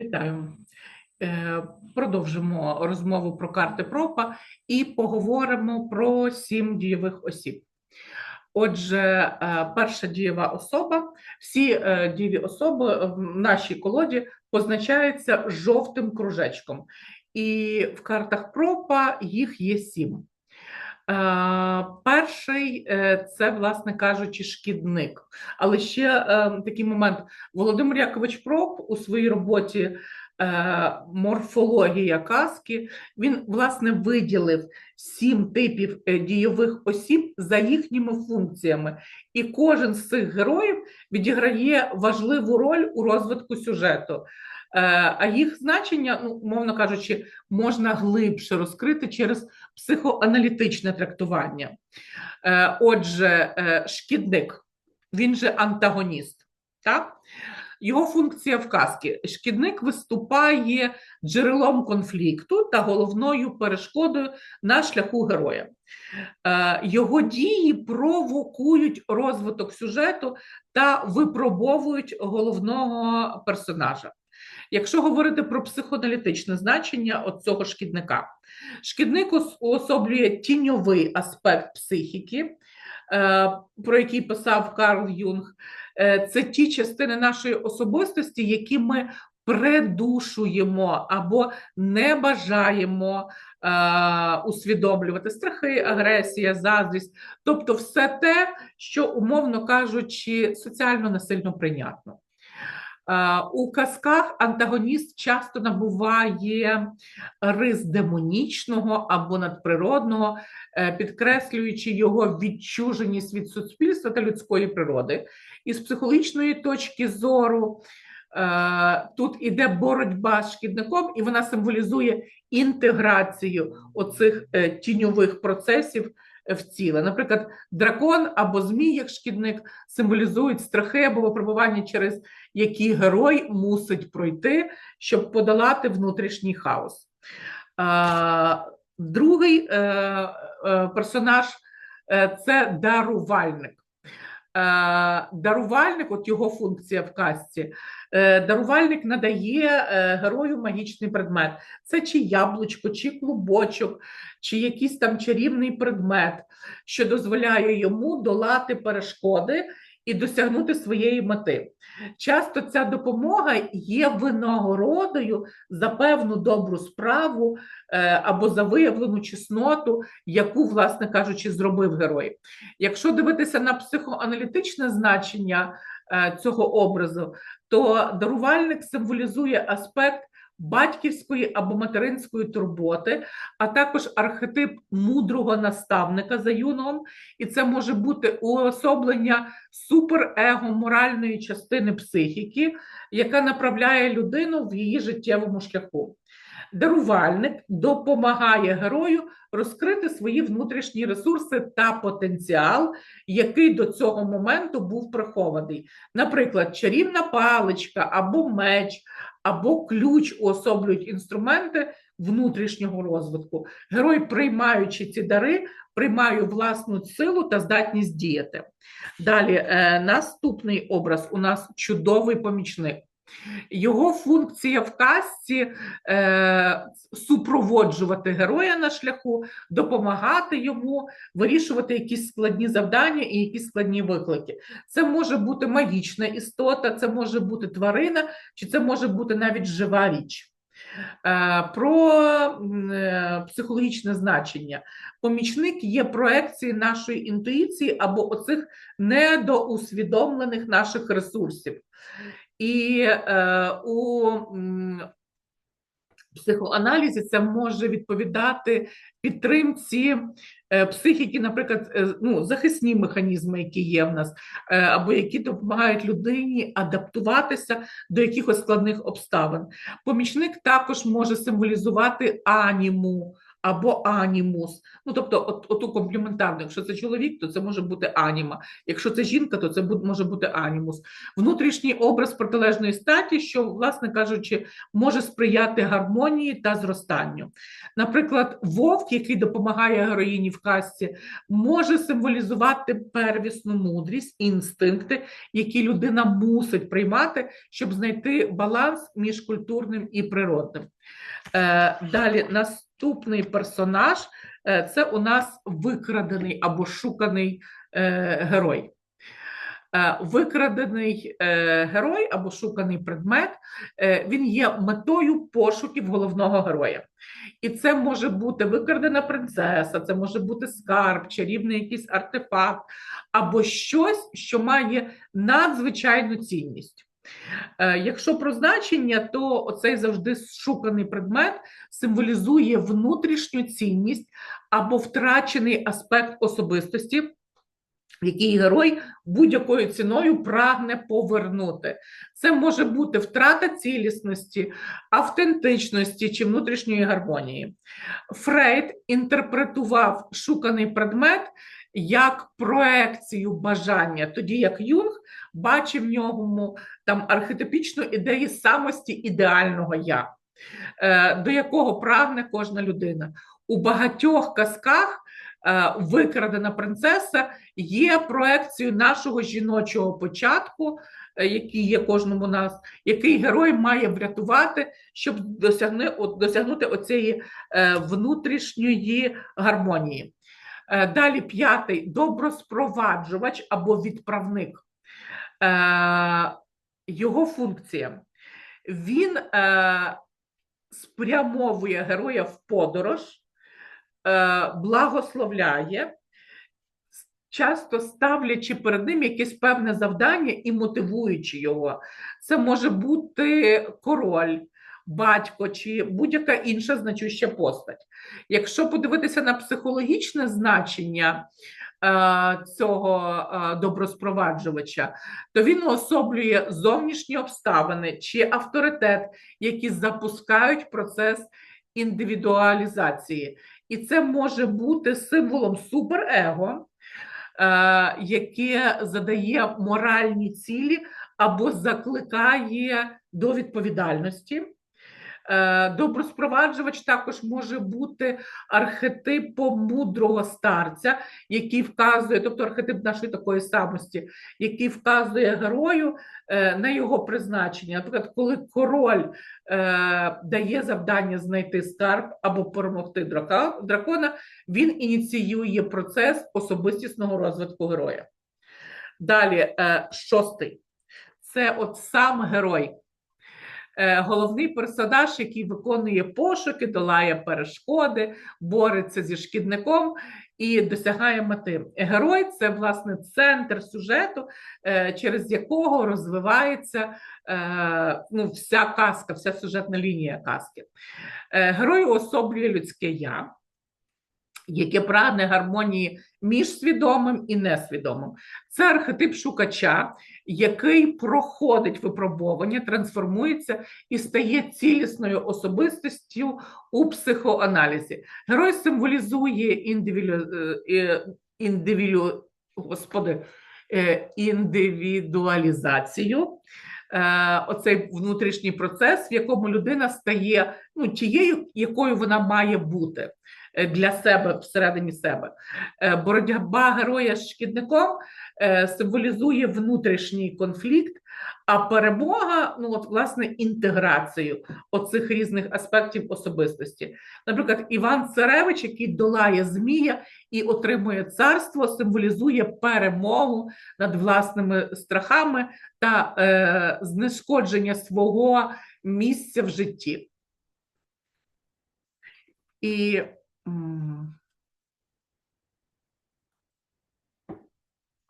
Вітаю. Е, Продовжимо розмову про карти пропа і поговоримо про сім дієвих осіб. Отже, е, перша дієва особа, всі е, дієві особи в нашій колоді позначаються жовтим кружечком, і в картах пропа їх є сім. Е, Перший е, це, власне кажучи, шкідник. Але ще е, такий момент: Володимир Якович Проп у своїй роботі Морфологія казки він власне виділив сім типів дійових осіб за їхніми функціями, і кожен з цих героїв відіграє важливу роль у розвитку сюжету. А їх значення, ну умовно кажучи, можна глибше розкрити через психоаналітичне трактування. Е, Отже, е, шкідник, він же антагоніст. Так? Його функція в казці. Шкідник виступає джерелом конфлікту та головною перешкодою на шляху героя. Е, Його дії провокують розвиток сюжету та випробовують головного персонажа. Якщо говорити про психоаналітичне значення от цього шкідника, шкідник уособлює тіньовий аспект психіки, е, про який писав Карл Юнг. Е, Це ті частини нашої особистості, які ми придушуємо або не бажаємо е, усвідомлювати страхи, агресія, заздрість, тобто все те, що, умовно кажучи, соціально не сильно прийнятно. Е, У казках антагоніст часто набуває рис демонічного або надприродного, е, підкреслюючи його відчуженість від суспільства та людської природи. І з психологічної точки зору е, тут іде боротьба з шкідником, і вона символізує інтеграцію оцих тіньових процесів в ціле. Наприклад, дракон або змій, як шкідник, символізують страхи або випробування, через які герой мусить пройти, щоб подолати внутрішній хаос. Другий е, е, персонаж е, це дарувальник. Е, Дарувальник, от його функція в казці, е, дарувальник надає е, герою магічний предмет. Це чи яблучко, чи клубочок, чи якийсь там чарівний предмет, що дозволяє йому долати перешкоди і досягнути своєї мети. Часто ця допомога є винагородою за певну добру справу е, або за виявлену чесноту, яку, власне кажучи, зробив герой. Якщо дивитися на психоаналітичне значення е, цього образу, то дарувальник символізує аспект батьківської або материнської турботи, а також архетип мудрого наставника за юном, і це може бути уособлення суперего моральної частини психіки, яка направляє людину в її життєвому шляху. Дарувальник допомагає герою розкрити свої внутрішні ресурси та потенціал, який до цього моменту був прихований. Наприклад, чарівна паличка або меч, або ключ уособлюють інструменти внутрішнього розвитку. Герой, приймаючи ці дари, приймає власну силу та здатність діяти. Далі, е, наступний образ у нас чудовий помічник. Його функція в казці е, супроводжувати героя на шляху, допомагати йому вирішувати якісь складні завдання і якісь складні виклики. Це може бути магічна істота, це може бути тварина, чи це може бути навіть жива річ. Е, Про е, психологічне значення. Помічник є проекції нашої інтуїції або оцих недоусвідомлених наших ресурсів. І е, у психоаналізі це може відповідати підтримці е, психіки, наприклад, е, ну, захисні механізми, які є в нас, е, або які допомагають людині адаптуватися до якихось складних обставин. Помічник також може символізувати аніму або анімус. Ну, тобто, от, оту компліментарну, якщо це чоловік, то це може бути аніма. Якщо це жінка, то це може бути анімус. Внутрішній образ протилежної статі, що, власне кажучи, може сприяти гармонії та зростанню. Наприклад, вовк, який допомагає героїні в казці, може символізувати первісну мудрість, інстинкти, які людина мусить приймати, щоб знайти баланс між культурним і природним. Е, Далі наступний персонаж е, це у нас викрадений або шуканий е, герой. Викрадений герой або шуканий предмет, він є метою пошуків головного героя. І це може бути викрадена принцеса, це може бути скарб, чарівний якийсь артефакт, або щось, що має надзвичайну цінність. Е, Якщо про значення, то оцей завжди шуканий предмет символізує внутрішню цінність або втрачений аспект особистості, який герой будь-якою ціною прагне повернути. Це може бути втрата цілісності, автентичності чи внутрішньої гармонії. Фрейд інтерпретував шуканий предмет як проекцію бажання, тоді як Юнг бачив в ньому там архетипічну ідею самості ідеального я, е, до якого прагне кожна людина. У багатьох казках е, викрадена принцеса є проекцією нашого жіночого початку, е, який є кожному нас, який герой має врятувати, щоб досягнути оцієї внутрішньої гармонії. Далі п'ятий доброспроваджувач або відправник. Е, Його функція. Він е, спрямовує героя в подорож, е, благословляє, часто ставлячи перед ним якесь певне завдання і мотивуючи його. Це може бути король, батько чи будь-яка інша значуща постать. Якщо подивитися на психологічне значення цього е, доброспроваджувача, то він уособлює зовнішні обставини чи авторитет, які запускають процес індивідуалізації. І це може бути символом суперего, е, яке задає моральні цілі або закликає до відповідальності. Е, Доброспроваджувач також може бути архетипом мудрого старця, який вказує, тобто архетип нашої такої самості, який вказує герою е, на його призначення. Наприклад, коли король е, дає завдання знайти скарб або перемогти дракона, він ініціює процес особистісного розвитку героя. Далі, шостий. Це от сам герой. Е, Головний персонаж, який виконує пошуки, долає перешкоди, бореться зі шкідником і досягає мети. Герой це власне центр сюжету, е, через якого розвивається е, ну, вся казка, вся сюжетна лінія казки. Герой уособлює людське я, яке прагне гармонії між свідомим і несвідомим. Це архетип шукача, який проходить випробування, трансформується і стає цілісною особистістю у психоаналізі. Герой символізує індивіду... е, індивіду... Господи, е, індивідуалізацію. Е, Оцей внутрішній процес, в якому людина стає ну, тією, якою вона має бути для себе всередині себе. Е, Боротьба героя з шкідником е, символізує внутрішній конфлікт, а перемога, ну от власне інтеграцію оцих різних аспектів особистості. Наприклад, Іван Царевич, який долає Змія і отримує царство, символізує перемогу над власними страхами та е, знешкодження свого місця в житті. І 嗯。